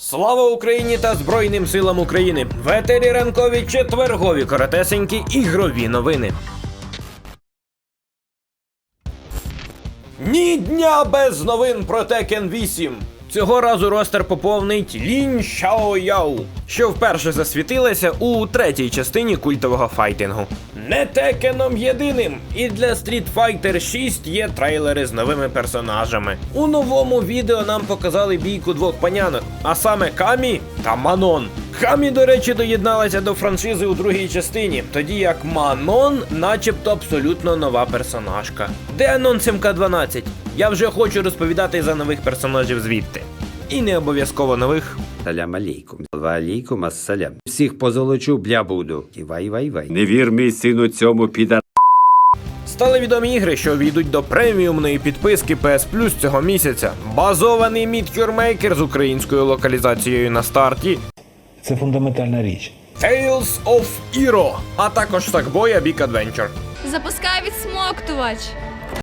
Слава Україні та Збройним силам України! В етері ранкові четвергові коротесенькі ігрові новини. Ні дня без новин про Tekken 8. Цього разу ростер поповнить Лінь Шао Яу, що вперше засвітилася у третій частині культового файтингу. Не Текеном єдиним, і для Street Fighter 6 є трейлери з новими персонажами. У новому відео нам показали бійку двох панянок, а саме Камі та Манон. Камі, до речі, доєдналася до франшизи у другій частині, тоді як Манон, начебто абсолютно нова персонажка. Де анонс МК-12? Я вже хочу розповідати за нових персонажів звідти. І не обов'язково нових. Салям алейкум. Алейкум ассалям. Всіх позолочу бля буду. І вай вай вай. Не вір мій сину цьому піда. Стали відомі ігри, що війдуть до преміумної підписки PS Plus цього місяця. Базований Meteor Maker з українською локалізацією на старті. Це фундаментальна річ. Tales of Iro, а також Sackboy A Big Adventure. Запускай відсмоктувач.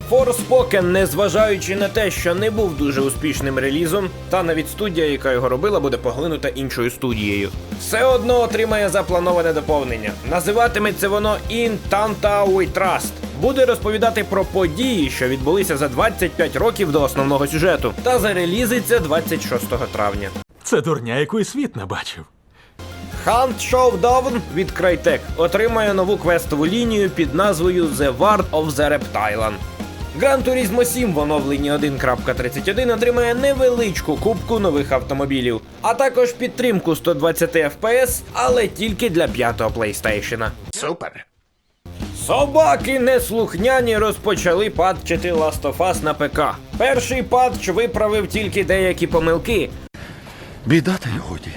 Forspoken, незважаючи на те, що не був дуже успішним релізом, та навіть студія, яка його робила, буде поглинута іншою студією. Все одно отримає заплановане доповнення. Називатиметься воно In Tanta We Trust. Буде розповідати про події, що відбулися за 25 років до основного сюжету, та зарелізиться 26 травня. Це дурня, якої світ не бачив. Hunt Showdown від Crytek отримає нову квестову лінію під назвою The Ward of the Reptilan. Gran Turismo 7 в оновленні 1.31 отримає невеличку кубку нових автомобілів, а також підтримку 120 FPS, але тільки для п'ятого PlayStation. Супер. Собаки неслухняні розпочали патчити Last of Us на ПК. Перший патч виправив тільки деякі помилки, Біда та й годі.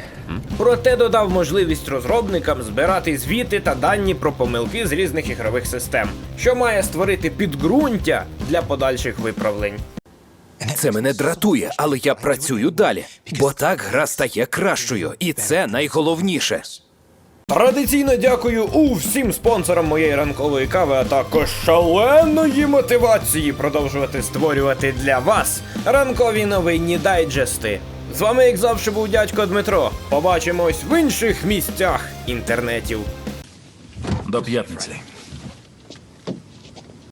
Проте додав можливість розробникам збирати звіти та дані про помилки з різних ігрових систем, що має створити підґрунтя для подальших виправлень. Це мене дратує, але я працюю далі, бо так гра стає кращою, і це найголовніше. Традиційно дякую усім спонсорам моєї ранкової кави, а також шаленої мотивації продовжувати створювати для вас ранкові новинні дайджести. З вами, як завжди, був дядько Дмитро. Побачимось в інших місцях інтернетів. До п'ятниці.